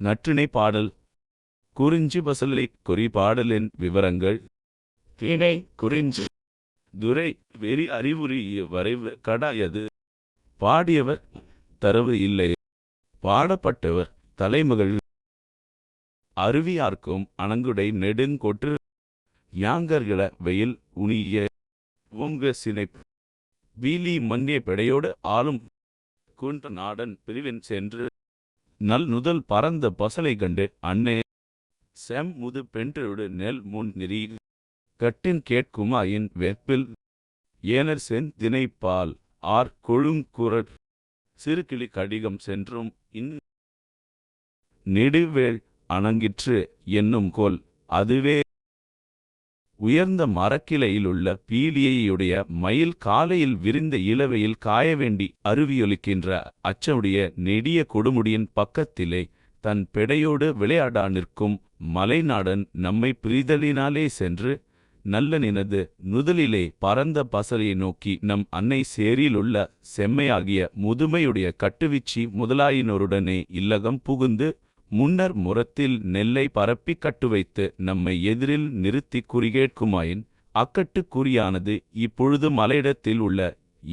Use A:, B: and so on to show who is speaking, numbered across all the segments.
A: நற்றிணை பாடல். குறிஞ்சி பசலை குறி பாடலின் விவரங்கள். திணை குறிஞ்சி. துரை வெறி அறிவுரிய வரைவு கடாயது. பாடியவர் தரவு இல்லை. பாடப்பட்டவர் தலைமகள். அருவியார்க்கும் அணங்குடை நெடுங்கொற்று யாங்கர்கள வெயில் உணிய உங்க சினைப். வீலி மன்னிய பெடையோடு ஆளும். குன்ற நாடன் பிரிவின் சென்று. நல் நுதல் பரந்த பசலை கண்டு அன்னே செம் முது பென்றொடு நெல் முன் நெறி கட்டின் கேட்குமாயின் வெற்பில் ஏனர் சென் தினைப்பால் ஆர் கொழுங் குரற் சிறுகிளி கடிகம் சென்றும் இன் நெடுவேள் அணங்கிற்று என்னும் கோல் அதுவே உயர்ந்த மரக்கிளையிலுள்ள பீலியையுடைய மயில் காலையில் விரிந்த இளவையில் காயவேண்டி அருவியொலிக்கின்ற அச்சமுடைய நெடிய கொடுமுடியின் பக்கத்திலே தன் பெடையோடு விளையாடா நிற்கும் மலைநாடன் நம்மை பிரிதலினாலே சென்று நல்ல நினது நுதலிலே பரந்த பசலையை நோக்கி நம் அன்னை சேரியிலுள்ள செம்மையாகிய முதுமையுடைய கட்டுவிச்சி முதலாயினோருடனே இல்லகம் புகுந்து முன்னர் முரத்தில் நெல்லை பரப்பி கட்டுவைத்து நம்மை எதிரில் நிறுத்தி குறிகேட்குமாயின் அக்கட்டு குறியானது இப்பொழுது மலையிடத்தில் உள்ள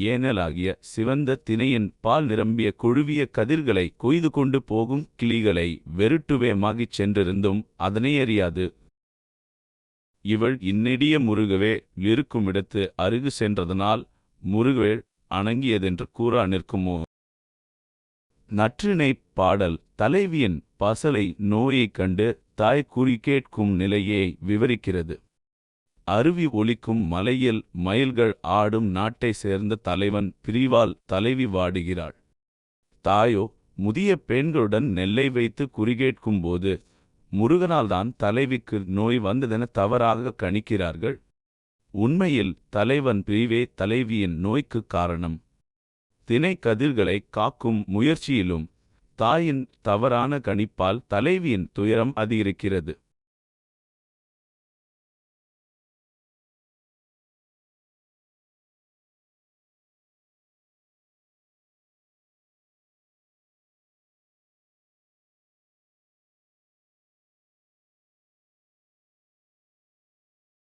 A: ஏனலாகிய சிவந்த தினையின் பால் நிரம்பிய குழுவிய கதிர்களை கொய்து கொண்டு போகும் கிளிகளை வெருட்டுவேமாகிச் சென்றிருந்தும் அதனை அறியாது. இவள் இந்நெடிய முருகவே இருக்குமிடத்து அருகு சென்றதனால் முருகவேள் அணங்கியதென்று கூறா நிற்குமோ? நற்றினைப் பாடல். தலைவியின் பசலை நோயைக் கண்டு தாய் குறி கேட்கும் நிலையை விவரிக்கிறது. அருவி ஒலிக்கும் மலையில் மயில்கள் ஆடும் நாட்டை சேர்ந்த தலைவன் பிரிவால் தலைவி வாடுகிறாள். தாயோ முதிய பெண்களுடன் நெல்லை வைத்து குறிகேட்கும்போது முருகனால்தான் தலைவிக்கு நோய் வந்ததென தவறாக கணிக்கிறார்கள். உண்மையில் தலைவன் பிரிவே தலைவியின் நோய்க்கு காரணம். தினை கதிர்களை காக்கும் முயற்சியிலும் தாயின் தவறான கணிப்பால் தலைவியின் துயரம் அதிகரிக்கிறது.